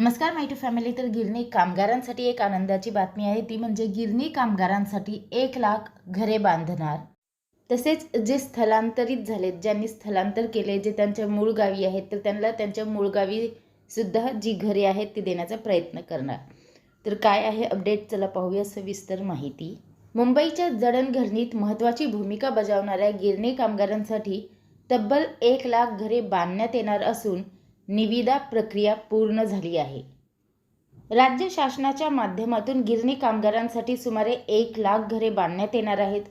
नमस्कार माय to family. तर गिरणी कामगारांसाठी एक आनंदाची बातमी आहे. ती म्हणजे गिरणी कामगारांसाठी एक लाख घरे बांधणार. तसेच जे स्थलांतरित झालेत ज्यांनी स्थलांतर केले जे त्यांच्या मूळ गावी आहेत तर त्यांना त्यांच्या मूळ गावी सुद्धा जी घरे आहेत ती देण्याचा प्रयत्न करणार. तर काय आहे अपडेट चला पाहूया सविस्तर माहिती. मुंबईच्या जडणघडणीत महत्त्वाची भूमिका बजावणाऱ्या गिरणी कामगारांसाठी तब्बल एक लाख घरे बांधण्यात येणार असून निविदा प्रक्रिया पूर्ण झाली आहे. राज्य शासनाच्या माध्यमातून गिरणी कामगारांसाठी सुमारे एक लाख घरे बांधण्यात येणार आहेत.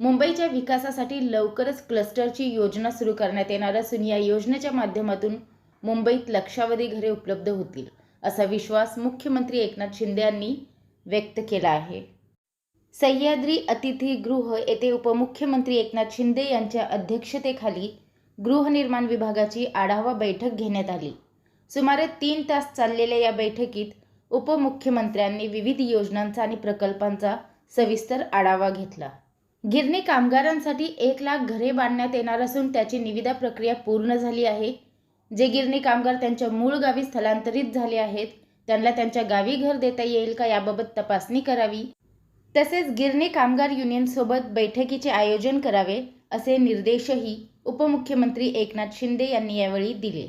मुंबईच्या विकासासाठी लवकरच क्लस्टरची योजना सुरू करण्यात येणार असून या योजनेच्या माध्यमातून मुंबईत लक्षावधी घरे उपलब्ध होतील असा विश्वास मुख्यमंत्री एकनाथ शिंदे यांनी व्यक्त केला आहे. सह्याद्री अतिथीगृह येथे उपमुख्यमंत्री एकनाथ शिंदे यांच्या अध्यक्षतेखाली गृहनिर्माण विभागाची आढावा बैठक घेण्यात आली. सुमारे तीन तास चाललेल्या या बैठकीत उपमुख्यमंत्र्यांनी विविध योजनांचा आणि प्रकल्पांचा सविस्तर आढावा घेतला. गिरणी कामगारांसाठी एक लाख घरे बांधण्यात येणार असून त्याची निविदा प्रक्रिया पूर्ण झाली आहे. जे गिरणी कामगार त्यांच्या मूळ गावी स्थलांतरित झाले आहेत त्यांना त्यांच्या गावी घर देता येईल का याबाबत तपासणी करावी. तसेच गिरणी कामगार युनियनसोबत बैठकीचे आयोजन करावे. असे निर्देशही उपमुख्यमंत्री एकनाथ शिंदे यांनी यावेळी दिले.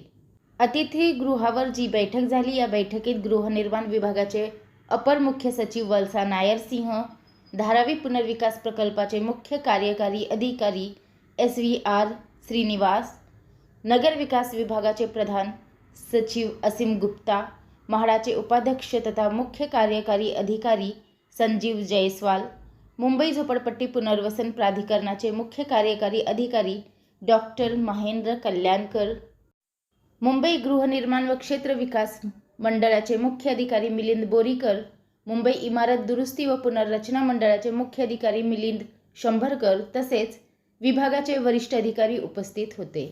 अतिथीगृहावर जी बैठक झाली या बैठकीत गृहनिर्माण विभागाचे अपर मुख्य सचिव वलसा नायर सिंह धारावी पुनर्विकास प्रकल्पाचे मुख्य कार्यकारी अधिकारी एस व्ही आर श्रीनिवास नगर विकास विभागाचे प्रधान सचिव असीम गुप्ता म्हाडाचे उपाध्यक्ष तथा मुख्य कार्यकारी अधिकारी संजीव जयस्वाल मुंबई झोपडपट्टी पुनर्वसन प्राधिकरणाचे मुख्य कार्यकारी अधिकारी डॉक्टर महेंद्र कल्याणकर मुंबई गृहनिर्माण व क्षेत्र विकास मंडळाचे मुख्य अधिकारी मिलिंद बोरीकर मुंबई इमारत दुरुस्ती व पुनर्रचना मंडळाचे मुख्य अधिकारी मिलिंद शंभरकर तसेच विभागाचे वरिष्ठ अधिकारी उपस्थित होते.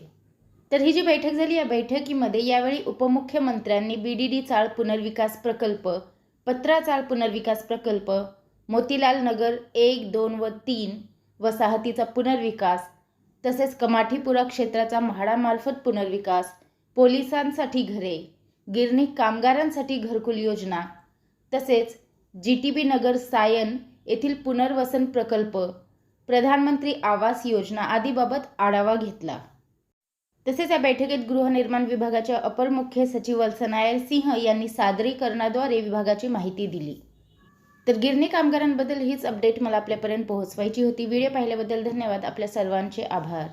तर ही जी बैठक झाली या बैठकीमध्ये यावेळी उपमुख्यमंत्र्यांनी बी डी डी चाळ पुनर्विकास प्रकल्प पत्रा चाळ पुनर्विकास प्रकल्प मोतीलाल नगर एक दोन व तीन वसाहतीचा पुनर्विकास तसेच कमाठीपुरा क्षेत्राचा म्हाडामार्फत पुनर्विकास पोलिसांसाठी घरे गिरणी कामगारांसाठी घरकुल योजना तसेच जी टी बी नगर सायन येथील पुनर्वसन प्रकल्प प्रधानमंत्री आवास योजना आदीबाबत आढावा घेतला. तसेच या बैठकीत गृहनिर्माण विभागाच्या अपर मुख्य सचिव वल्सनायर सिंह यांनी सादरीकरणाद्वारे विभागाची माहिती दिली. तर गिरणी कामगारांबद्दल हीच अपडेट मला आपल्यापर्यंत पोहोचवायची होती. व्हिडिओ पाहिल्याबद्दल धन्यवाद. आपल्या सर्वांचे आभार.